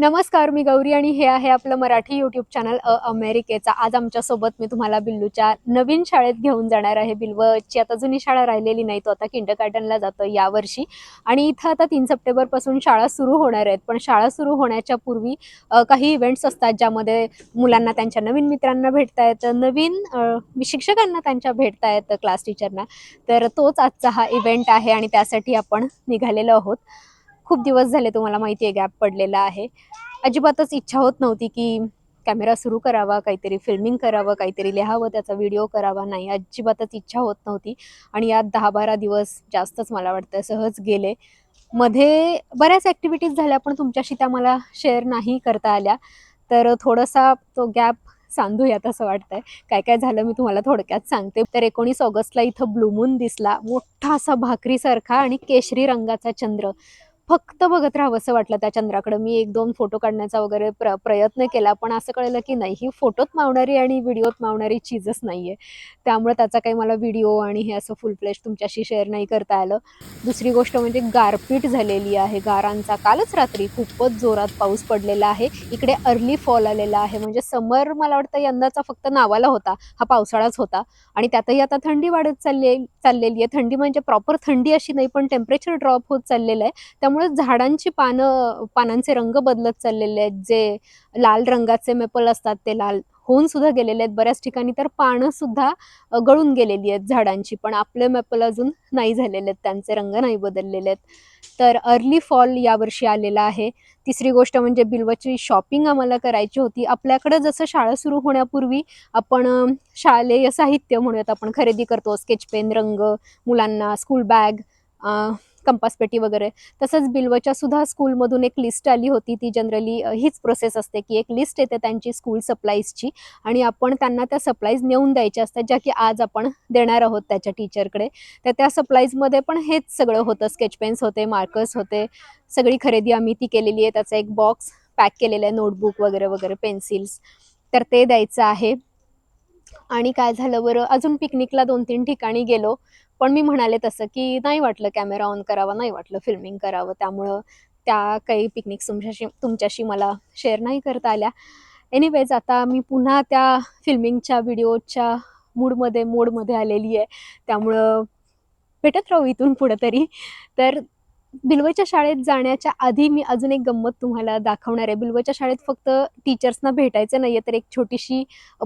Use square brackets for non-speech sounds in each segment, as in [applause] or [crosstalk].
नमस्कार मी गौरी आणि हे आहे आपलं मराठी यूट्यूब चॅनल अ अमेरिकेचा. आज आमच्यासोबत मी तुम्हाला बिल्लूच्या नवीन शाळेत घेऊन जाणार आहे. बिल्वची आता जुनी शाळा राहिलेली नाही तो आता किंड गार्डनला जातो यावर्षी. आणि इथं आता तीन सप्टेंबरपासून शाळा सुरू होणार आहेत. पण शाळा सुरू होण्याच्या पूर्वी काही इव्हेंट्स असतात ज्यामध्ये मुलांना त्यांच्या नवीन मित्रांना भेटता येतं नवीन शिक्षकांना त्यांच्या भेटता येतं क्लास टीचरना तर तोच आजचा हा इव्हेंट आहे आणि त्यासाठी आपण निघालेलो आहोत. खूप दिवस झाले तुम्हाला माहिती आहे गॅप पडलेला आहे. अजिबातच इच्छा होत नव्हती की कॅमेरा सुरू करावा काहीतरी फिल्मिंग करावं काहीतरी लिहावं त्याचा व्हिडिओ करावा. नाही अजिबातच इच्छा होत नव्हती. आणि यात दहा बारा दिवस जास्तच मला वाटतं सहज गेले. मध्ये बऱ्याच ॲक्टिव्हिटीज झाल्या पण तुमच्याशी त्या मला शेअर नाही करता आल्या. तर थोडासा तो गॅप सांधूयात असं वाटतंय. काय काय झालं मी तुम्हाला थोडक्यात सांगते. तर एकोणीस ऑगस्टला इथं ब्लूमून दिसला. मोठा असा भाकरीसारखा आणि केशरी रंगाचा चंद्र. फक्त बघत राहावं असं वाटलं त्या चंद्राकडे. मी एक दोन फोटो काढण्याचा वगैरे प्र प्रयत्न केला पण असं कळलं की नाही ही फोटोत मावणारी आणि व्हिडिओत मावणारी चीजच नाही आहे त्यामुळे त्याचा काही मला व्हिडिओ आणि हे असं फुल फ्लेश तुमच्याशी शेअर नाही करता आलं. दुसरी गोष्ट म्हणजे गारपीट झालेली आहे. गारांचा कालच रात्री खूपच जोरात पाऊस पडलेला आहे. इकडे अर्ली फॉल आलेला आहे. म्हणजे समर मला वाटतं यंदाचा फक्त नावाला होता. हा पावसाळाच होता. आणि त्यातही आता थंडी वाढत चालली चाललेली आहे. थंडी म्हणजे प्रॉपर थंडी अशी नाही पण टेम्परेचर ड्रॉप होत चाललेलं आहे. त्यामुळे झाडांची पानं पानांचे रंग बदलत चाललेले आहेत. जे लाल रंगाचे मेपल असतात ते लाल होऊन सुद्धा गेलेले आहेत. बऱ्याच ठिकाणी तर पानं सुद्धा गळून गेलेली आहेत झाडांची. पण आपले मेपल अजून नाही झालेले आहेत. त्यांचे रंग नाही बदललेले आहेत. तर अर्ली फॉल यावर्षी आलेला आहे. तिसरी गोष्ट म्हणजे बिल्वाची शॉपिंग आम्हाला करायची होती. आपल्याकडे जसं शाळा सुरू होण्यापूर्वी आपण शालेय साहित्य म्हणूयात आपण खरेदी करतो. स्केच पेन रंग मुलांना स्कूल बॅग कंपास पेटी वगैरे. तसंच बिल्वच्या सुद्धा स्कूलमधून एक लिस्ट आली होती. ती जनरली हीच प्रोसेस असते की एक लिस्ट येते त्यांची स्कूल सप्लाईजची आणि आपण त्यांना त्या सप्लाईज नेऊन द्यायच्या असतात ज्या की आज आपण देणार आहोत त्याच्या टीचरकडे तर त्या सप्लाईजमध्ये पण हेच सगळं होतं. स्केच पेन्स होते मार्कर्स होते. सगळी खरेदी आम्ही ती केलेली आहे. त्याचा एक बॉक्स पॅक केलेला आहे. नोटबुक वगैरे वगैरे पेन्सिल्स तर ते द्यायचं आहे. आणि काय झालं बरं अजून पिकनिकला दोन तीन ठिकाणी गेलो. पण मी म्हणाले तसं की नाही वाटलं कॅमेरा ऑन करावा नाही वाटलं फिल्मिंग करावं. त्यामुळं त्या काही पिकनिक तुमच्याशी तुमच्याशी मला शेअर नाही करता आल्या. एनिवेज आता मी पुन्हा त्या फिल्मिंगच्या व्हिडिओच्या मूडमध्ये मोडमध्ये आलेली आहे. त्यामुळं भेटत राहू इथून पुढं तरी. तर बिल्वच्या शाळेत जाण्याच्या आधी मी अजून एक गंमत तुम्हाला दाखवणार आहे. बिल्वच्या शाळेत फक्त टीचर्सना भेटायचं नाही आहे तर एक छोटीशी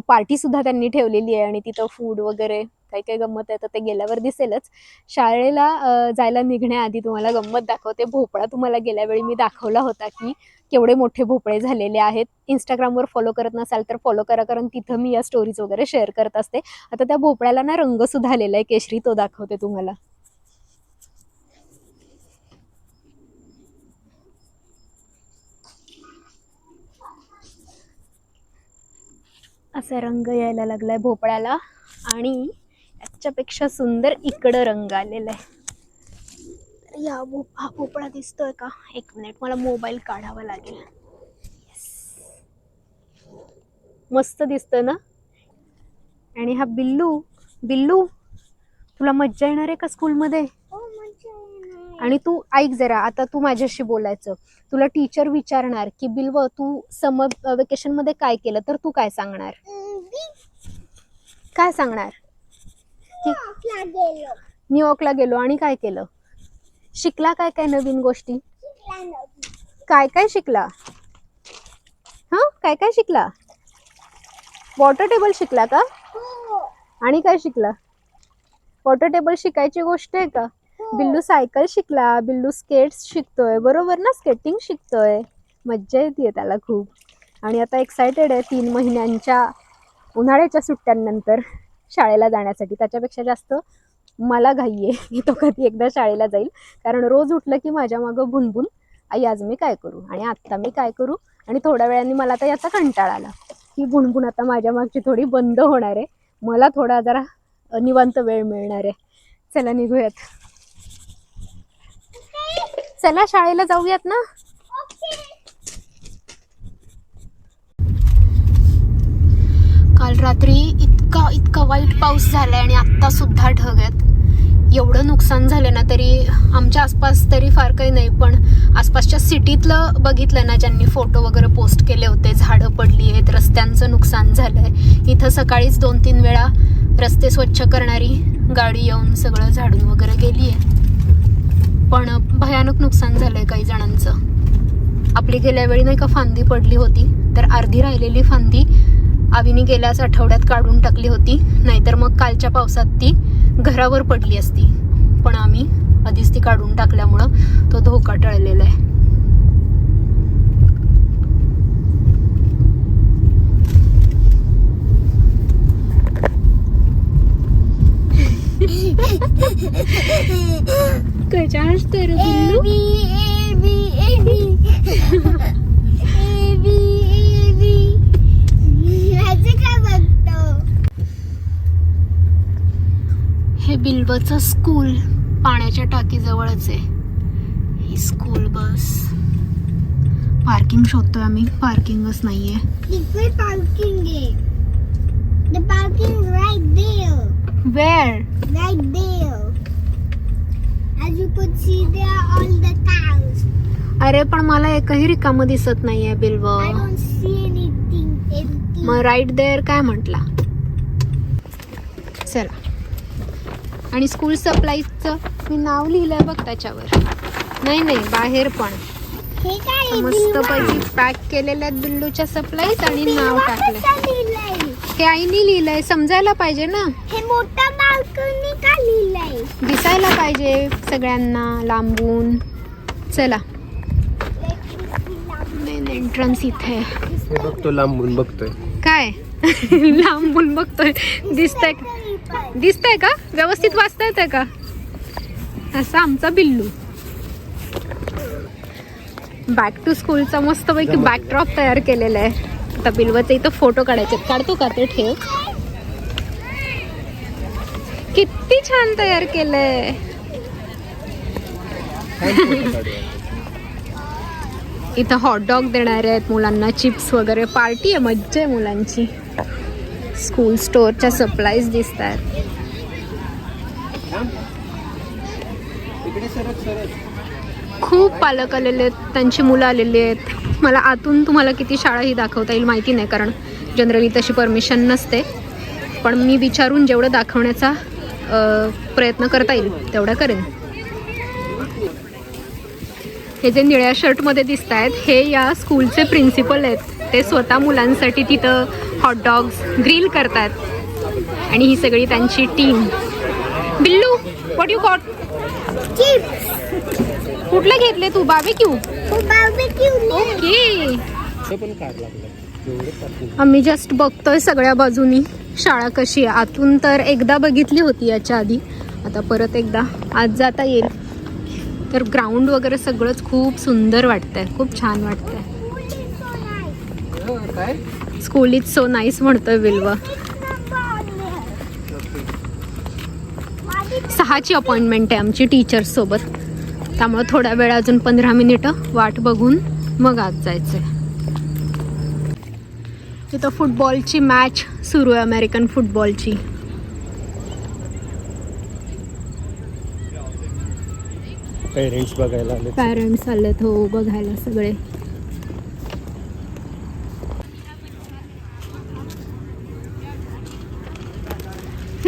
पार्टीसुद्धा त्यांनी ठेवलेली आहे आणि तिथं फूड वगैरे काही काही गंमत आहे तर ते गेल्यावर दिसेलच. शाळेला जायला निघण्याआधी तुम्हाला गंमत दाखवते. भोपळा तुम्हाला गेल्या वेळी मी दाखवला होता की केवढे मोठे भोपळे झालेले आहेत. इंस्टाग्रामवर फॉलो करत नसाल तर फॉलो करा कारण तिथं मी या स्टोरीज वगैरे शेअर करत असते. आता त्या भोपळ्याला ना रंगसुद्धा आलेला आहे. केशरी तो दाखवते तुम्हाला. असा रंग यायला लागलाय भोपळ्याला. आणि याच्यापेक्षा सुंदर इकडं रंग आलेला आहे. तर या भोप हा भोपळा दिसतोय का? एक मिनिट मला मोबाईल काढावा लागेल. मस्त दिसतोय ना? आणि हा बिल्लू बिल्लू तुला मज्जा येणार आहे का स्कूलमध्ये आणि तू ऐक जरा आता तू माझ्याशी बोलायचं. तुला टीचर विचारणार की बिल्व तू समर वेकेशनमध्ये काय केलं? तर तू काय सांगणार? काय सांगणार? न्यूयॉर्कला गेलो. आणि काय केलं? शिकला काय काय नवीन गोष्टी? काय काय शिकला? हा? काय काय शिकला? वॉटर टेबल शिकला का? आणि काय शिकला? वॉटर टेबल शिकायची गोष्ट आहे का? हो. बिल्लू सायकल शिकला बिल्लू स्केट्स शिकतोय बरोबर ना? स्केटिंग शिकतोय. मज्जा येते त्याला खूप. आणि आता एक्सायटेड आहे तीन महिन्यांच्या उन्हाळ्याच्या सुट्ट्यांनंतर शाळेला जाण्यासाठी. त्याच्यापेक्षा जास्त मला घाई आहे की तो कधी एकदा शाळेला जाईल. कारण रोज उठलं की माझ्या मागं भुनभुन आई आज मी काय करू? आणि आत्ता मी काय करू? आणि थोड्या वेळाने मला आता याचा कंटाळा आला. ही भुणभुण आता माझ्या मागची थोडी बंद होणार आहे. मला थोडा जरा निवांत वेळ मिळणार आहे. चला निघूयात. चला शाळेला जाऊयात ना. काल रात्री इतका इतका वाईट पाऊस झालाय आणि आत्ता सुद्धा ढग आहेत. एवढं नुकसान झालं ना तरी आमच्या आसपास तरी फार काही नाही पण आसपासच्या सिटीतलं बघितलं ना ज्यांनी फोटो वगैरे पोस्ट केले होते झाडं पडली आहेत रस्त्यांचं नुकसान झालंय. इथं सकाळीच दोन तीन वेळा रस्ते स्वच्छ करणारी गाडी येऊन सगळं झाडून वगैरे गेली आहे पण भयानक नुकसान झालंय काही जणांचं. आपली गेल्या वेळी नाही का फांदी पडली होती तर अर्धी राहिलेली फांदी आवीने गेल्याच आठवड्यात काढून टाकली होती नाहीतर मग कालच्या पावसात ती घरावर पडली असती. पण आम्ही आधीच ती काढून टाकल्यामुळं तो धोका टळलेला आहे. कशाच तर A B A B A B A B A काय बघतो हे बिल्बचं स्कूल पाण्याच्या टाकीजवळच आहे. ही स्कूल बस. पार्किंग शोधतोय आम्ही. पार्किंगच नाहीये. तिकडे पार्किंग आहे. The parking is right there. वेळ Right there. As you could see, there are all the cows. अरे पण मला एकही रिकामं दिसत नाहीये बिल्व I don't see anything empty. मग राईट देअर काय म्हटला चला आणि स्कूल सप्लाईजचं मी नाव लिहिलंय बघ त्याच्यावर नाही नाही बाहेर पण? मस्त? पैकी पॅक केलेल्या आहेत बिल्लूच्या सप्लाईज आणि नाव लिहिलंय? हे आईने लिहिलंय समजायला पाहिजे ना. हे मोठा बाल्कनी का लिहिलंय? दिसायला पाहिजे सगळ्यांना लांबून. चला. मेन एंट्रन्स इथे. बघतो लांबून बघतोय. काय? [laughs] लांबून बघतोय. दिसतंय का? दिसतंय का? व्यवस्थित वाचता येतंय का? असा आमचा बिल्लू. बॅक टू स्कूलचा मस्तपैकी बॅकड्रॉप तयार केलेला आहे. आता बिल्वचे इथं फोटो काढायचे. काढतो का ते ठेव? किती छान तयार केलंय. इथं हॉटडॉग देणारे आहेत मुलांना चिप्स वगैरे. पार्टी आहे मज्जा आहे मुलांची. स्कूल स्टोअरच्या सप्लाईज दिसत आहेत इकडे सरक सरक खूप पालक आलेले आहेत त्यांची मुलं आलेली आहेत. मला आतून तुम्हाला किती शाळा ही दाखवता येईल माहिती नाही कारण जनरली तशी परमिशन नसते. पण मी विचारून जेवढं दाखवण्याचा प्रयत्न करता येईल तेवढं करेन. हे जे निळ्या शर्टमध्ये दिसत आहेत हे या स्कूलचे प्रिन्सिपल आहेत. ते स्वतः मुलांसाठी तिथं हॉटडॉग्स ग्रिल करतात आणि ही सगळी त्यांची team Billu! What you got chips कुठले घेतले तू? बाबी क्यू तो बार्बेक्यू ओके तो पण काढ लागला. एवढं parking. आम्ही जस्ट बघतोय सगळ्या बाजूनी. शाळा कशी आहे? आतून तर एकदा बघितली होती याच्या आधी. आता परत एकदा. आज जाता येईल. तर ग्राउंड वगैरे सगळंच खूप सुंदर वाटतंय. खूप छान वाटतंय. हा, स्कूल इज सो नाईस म्हणतोय विल्व सहाची अपॉइंटमेंट आहे आमची टीचर्स सोबत. त्यामुळे थोड्या वेळ अजून पंधरा मिनिटं वाट बघून मग आज जायचंय. इथं फुटबॉलची मॅच सुरू आहे अमेरिकन फुटबॉलची पेरेंट्स बघायला पॅरेंट्स आलेत हो बघायला सगळे.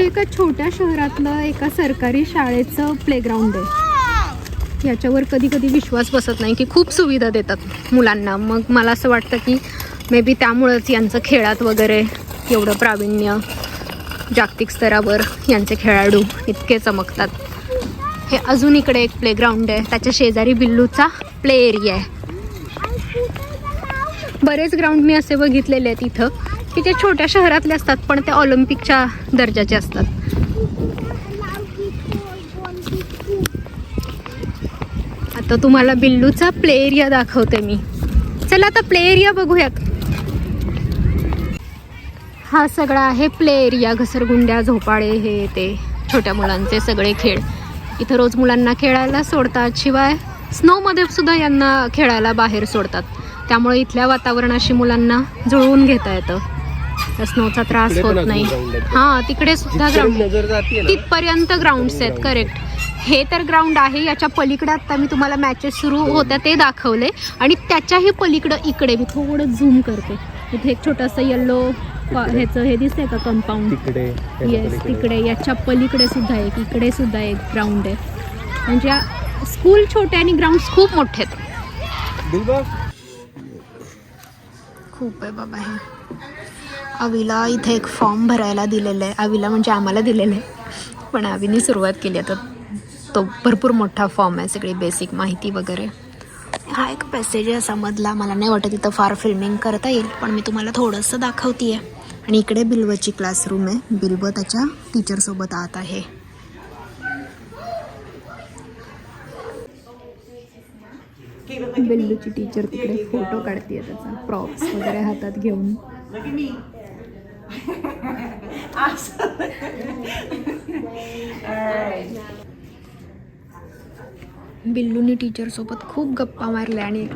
एका छोट्या शहरातलं एका सरकारी शाळेचं प्लेग्राऊंड आहे. याच्यावर कधी कधी विश्वास बसत नाही की खूप सुविधा देतात मुलांना. मग मला असं वाटतं की मे बी त्यामुळंच यांचं खेळात वगैरे एवढं प्रावीण्य जागतिक स्तरावर यांचे खेळाडू इतके चमकतात. हे अजून इकडे एक प्लेग्राऊंड आहे. त्याच्या शेजारी बिल्लूचा प्ले एरिया आहे. बरेच ग्राउंड मी असे बघितलेले आहेत इथं. की ते छोट्या शहरातले असतात पण ते ऑलिम्पिकच्या दर्जाचे असतात. आता तुम्हाला बिल्लूचा प्ले एरिया दाखवते मी. चला आता प्ले एरिया बघूयात. हा सगळा आहे प्ले एरिया घसरगुंड्या झोपाळे हे ते. छोट्या मुलांचे सगळे खेळ. इथं रोज मुलांना खेळायला सोडतात शिवाय स्नोमध्ये सुद्धा यांना खेळायला बाहेर सोडतात. त्यामुळे इथल्या वातावरणाशी मुलांना जुळवून घेता येतं. स्नोचा त्रास होत नाही. हा तिकडे सुद्धा ग्राउंड तिथपर्यंत ग्राउंड्स आहेत. करेक्ट हे तर ग्राउंड आहे याच्या पलीकडे आता मी तुम्हाला मॅचेस सुरू होत्या ते दाखवले. आणि त्याच्याही पलीकडं इकडे मी थोडं झूम करते. इथे एक छोटासा येल्लो ह्याचं हे दिसतंय का कंपाऊंड येस. तिकडे याच्या पलीकडे सुद्धा एक इकडे सुद्धा एक ग्राउंड आहे. म्हणजे स्कूल छोटे आणि ग्राउंड खूप मोठे आहेत. खूप आहे बाबा हे. आवीला इथे एक फॉर्म भरायला दिलेला आहे आवीला म्हणजे आम्हाला दिलेलं आहे पण आवीने सुरुवात केली. आता तो भरपूर मोठा फॉर्म आहे सगळी बेसिक माहिती वगैरे. हा एक पॅसेज आहे असा मधला. मला नाही वाटत इथं फार फिल्मिंग करता येईल पण मी तुम्हाला थोडंसं दाखवते आहे आणि इकडे बिल्वची क्लासरूम आहे. बिल्व त्याच्या टीचरसोबत आत आहे. बिल्लूची टीचर तिकडे फोटो काढते त्याचा. प्रॉप्स वगैरे हातात घेऊन. [laughs] बिल्लूनी टीचरसोबत खूप गप्पा मारल्या आणि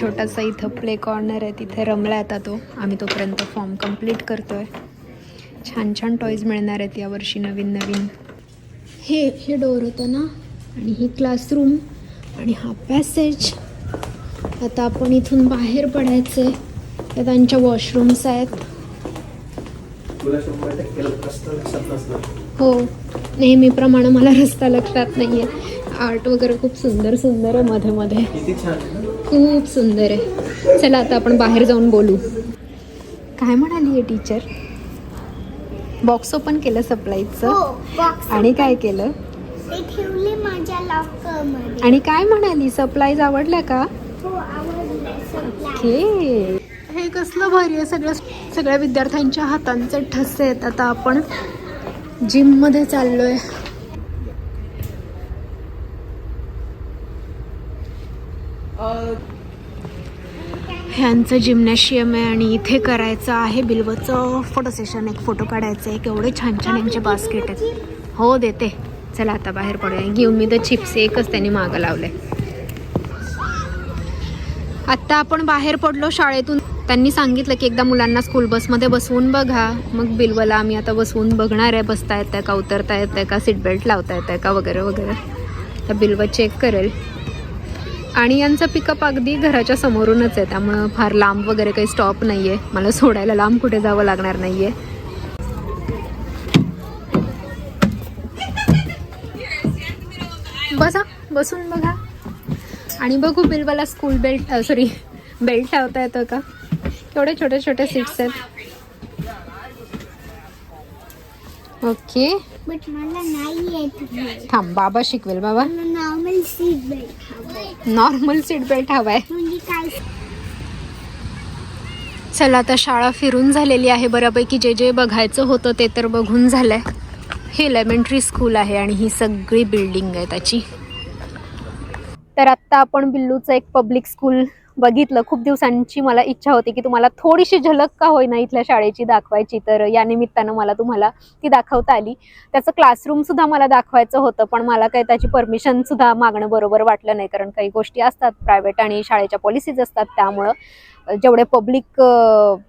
छोटासा इथं प्ले कॉर्नर आहे तिथे रमला आता तो. आम्ही तोपर्यंत फॉर्म कंप्लीट करतोय. छान छान टॉईज मिळणार आहेत यावर्षी नवीन नवीन. हे हे डोर होतं ना? आणि ही क्लासरूम आणि हा पॅसेज आता आपण इथून बाहेर पडायचं आहे त्यांच्या वॉशरूम्स आहेत. तुला शंभर टक्के रस्ता लक्षात नसणार हो नेहमीप्रमाणे मला रस्ता लक्षात नाही आहे आर्ट वगैरे खूप सुंदर सुंदर आहे मध्ये मध्ये. किती छान आहे ना? खूप सुंदर आहे. चला आता आपण बाहेर जाऊन बोलू. काय म्हणाली आहे टीचर बॉक्स ओपन केलं सप्लायचं हो बॉक्स आणि काय केलं? ते ठेवले माझ्या लॉकरमध्ये. आणि काय म्हणाली? सप्लाईज आवडल्या का? हो आवडलं. सप्लाय हे कसलं भारी आहे सगळं. सगळ्या विद्यार्थ्यांच्या हातांचे ठसे आहेत. आता आपण जिममध्ये चाललोय. ह्यांचं जिम्नॅशियम आहे आणि इथे करायचं आहे बिल्वचं फोटो सेशन एक फोटो काढायचं आहे. केवढे छान छान यांचे बास्केट आहेत. हो देते. चला आता बाहेर पडूया. गिव मी द चिप्स एकच त्यांनी मागं लावलं आहे आत्ता आपण बाहेर पडलो शाळेतून. त्यांनी सांगितलं की एकदा मुलांना स्कूल बसमध्ये बसवून बघा. मग बिलवला आम्ही आता बसवून बघणार आहे. बसता येतं का? उतरता येतं का? सीट बेल्ट लावता येतं का? वगैरे वगैरे. तर बिलव चेक करेल. आणि यांचं पिकअप अगदी घराच्या समोरूनच आहे. त्यामुळं फार लांब वगैरे काही स्टॉप नाही आहे मला सोडायला लांब कुठे जावं लागणार नाही आहे बसा. बसून बघा. आणि बघू बिलवाला स्कूल बेल्ट सॉरी बेल्ट लावता येतं का? केवढे छोटे छोटे सीट्स आहेत. ओके बट मला नाही येत. थांब बाबा शिकवेल बाबा. नॉर्मल सीट बेल्ट हवंय. नॉर्मल सीट बेल्ट हवाय. चला आता शाळा फिरून झालेली आहे बऱ्यापैकी. जे जे बघायचं होतं ते तर बघून झालंय. हे एलिमेंटरी स्कूल आहे आणि ही सगळी बिल्डिंग आहे त्याची. तर आत्ता आपण बिल्लूचं एक पब्लिक स्कूल बघितलं. खूप दिवसांची मला इच्छा होती की तुम्हाला थोडीशी झलक का होईना इथल्या शाळेची दाखवायची. तर या निमित्तानं मला तुम्हाला ती दाखवता आली. त्याचं क्लासरूम सुद्धा मला दाखवायचं होतं पण मला काही त्याची परमिशन सुद्धा मागणं बरोबर वाटलं नाही. कारण काही गोष्टी असतात प्रायव्हेट आणि शाळेच्या पॉलिसीज असतात. त्यामुळं जेवढे पब्लिक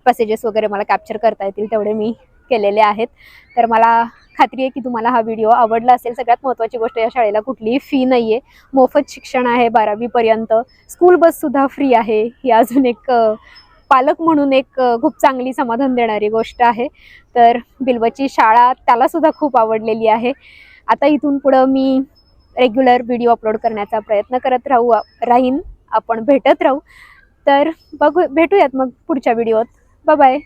पॅसेजेस वगैरे मला कॅप्चर करता येतील तेवढे मी केलेले आहेत. तर मला खात्री आहे की तुम्हाला हा व्हिडिओ आवडला असेल. सगळ्यात महत्त्वाची गोष्ट या शाळेला कुठलीही फी नाही आहे मोफत शिक्षण आहे बारावीपर्यंत स्कूल बससुद्धा फ्री आहे. ही अजून एक पालक म्हणून एक खूप चांगली समाधान देणारी गोष्ट आहे. तर बिल्वची शाळा त्यालासुद्धा खूप आवडलेली आहे. आता इथून पुढं मी रेग्युलर व्हिडिओ अपलोड करण्याचा प्रयत्न करत राहू राहीन. आपण भेटत राहू. तर बघू भेटूयात मग पुढच्या व्हिडिओत बाय